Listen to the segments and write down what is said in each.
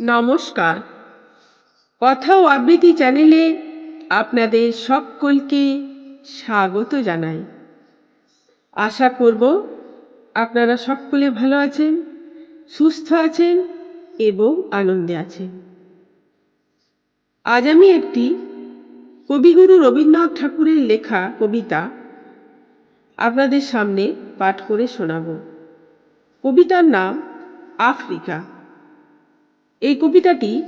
নমস্কার। কথা ও আবৃত্তি চ্যানেলে আপনাদের সকলকে স্বাগত জানাই। আশা করব আপনারা সকলে ভালো আছেন, সুস্থ আছেন এবং আনন্দে আছেন। আজ আমি একটি কবিগুরু রবীন্দ্রনাথ ঠাকুরের লেখা কবিতা আপনাদের সামনে পাঠ করে শোনাব। কবিতার নাম আফ্রিকা। এই কবিতাটি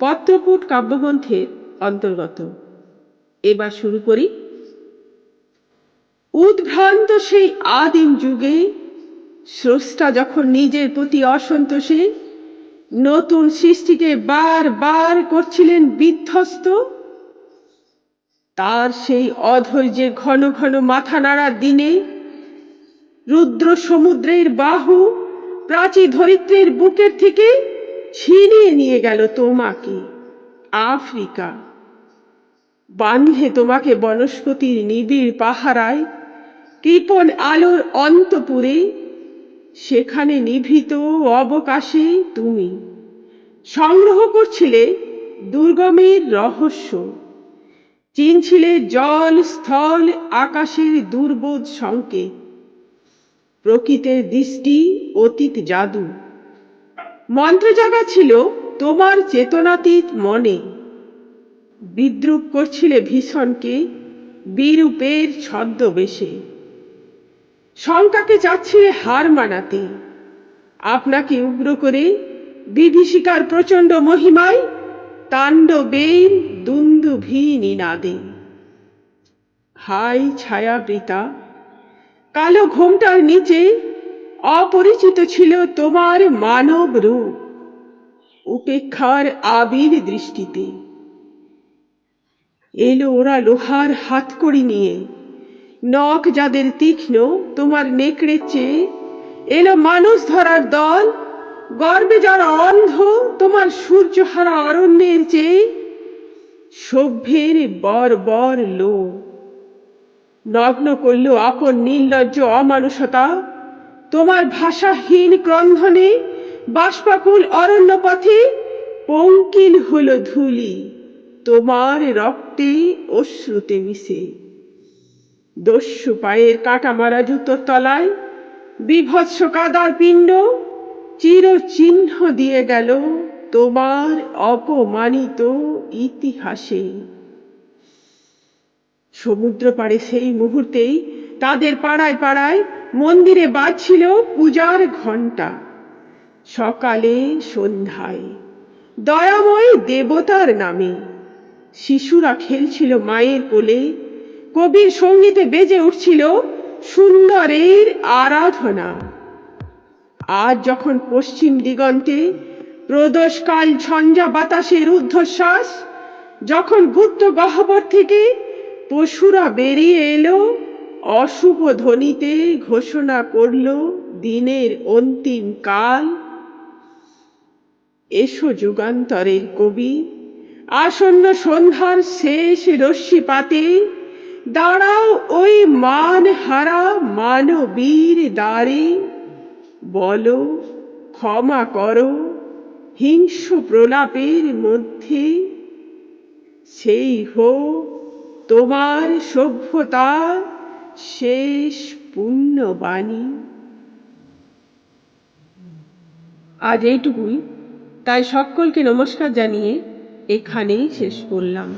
পত্রপুট কাব্যগ্রন্থের অন্তর্গত। এবার শুরু করি। উদ্ভ্রান্ত সেই আদিম যুগে, স্রষ্টা যখন নিজের প্রতি অসন্তোষে, নতুন সৃষ্টিকে বার বার করছিলেন বিধ্বস্ত, তার সেই অধৈর্যের ঘন ঘন মাথা নাড়ার দিনে, রুদ্র সমুদ্রের বাহু প্রাচী ধরিত্রীর বুকের থেকে ছিনিয়ে নিয়ে গেল তোমাকে, আফ্রিকা। বাঁধলে তোমাকে বনস্পতির নিবিড় পাহারায়, কৃপণ আলোর অন্তপুরে, সেখানে নিভৃত অবকাশে তুমি। সংগ্রহ করছিলে দুর্গমের রহস্য, চিনছিলে জল স্থল আকাশের দুর্বোধ সংকেত, প্রকৃতের দৃষ্টি অতীত জাদু। মন্ত্র জাগা ছিল তোমার চেতনাতীত মনে। বিদ্রুপ করছিলে ভীষণকে বিরূপের ছদ্মবেশে। শঙ্কাকে চাচ্ছিলে হার মানাতে। আপনাকে উগ্র করে বিভীষিকার প্রচণ্ড মহিমায় তাণ্ডবের দুন্দুভি নিনাদে হাই ছায়াবৃতা, কালো ঘোমটার নিচে অপরিচিত ছিল তোমার মানব রূপ। উপেক্ষার আবির দৃষ্টিতে। এলো ওরা লোহার হাত হাতকড়ি নিয়ে। নখ যাদের তীক্ষ্ণ, তোমার নেকড়ে চেয়ে। এলো মানুষ ধরার দল। গর্বে যারা অন্ধ, তোমার সূর্যহারা অরণ্যের চেয়ে। সভ্যের বর বর লো নগ্ন করল আপন নির্লজ্জ অমানুষতা। তোমার ভাষাহীন ক্রন্ধনে বাষ্পাকুল অরণ্য পথে পঙ্কিল হলো ধুলি। তোমার রক্তে অশ্রুতে মিশে। দস্যু পায়ের কাটা মারা জুতোর তলায় বিভৎস কাদার পিণ্ড চির চিহ্ন দিয়ে গেল তোমার অপমানিত ইতিহাসে। সমুদ্র পাড়ে সেই মুহূর্তেই তাদের পাড়ায় পাড়ায় মন্দিরে বাজছিল পূজার ঘণ্টা। সকালে সন্ধ্যায়। দয়াময় দেবতার নামে। শিশুরা খেলছিল মায়ের কোলে। কবির সঙ্গীতে বেজে উঠছিল সুন্দরের আরাধনা। আজ যখন পশ্চিম দিগন্তে প্রদোষকাল ঝঞ্ঝা বাতাসের ঊর্ধ্বশ্বাস, যখন গুপ্ত গহ্বর থেকে পশুরা বেরিয়ে এলো অশুভ ধ্বনিতে ঘোষণা করল দিনের অন্তিম কাল। এসো যুগান্তরের কবি, আসন্ন সন্ধ্যার শেষ রশ্মিপাতে দাঁড়াও ওই মান হারা মানবীর দ্বারে। বলো, ক্ষমা করো হিংস্র প্রলাপের মধ্যে। সেই হোক তোমার সভ্যতার শেষ পুণ্যবাণী। আজ এইটুকুই। তাই সকলকে নমস্কার জানিয়ে এখানেই শেষ করলাম।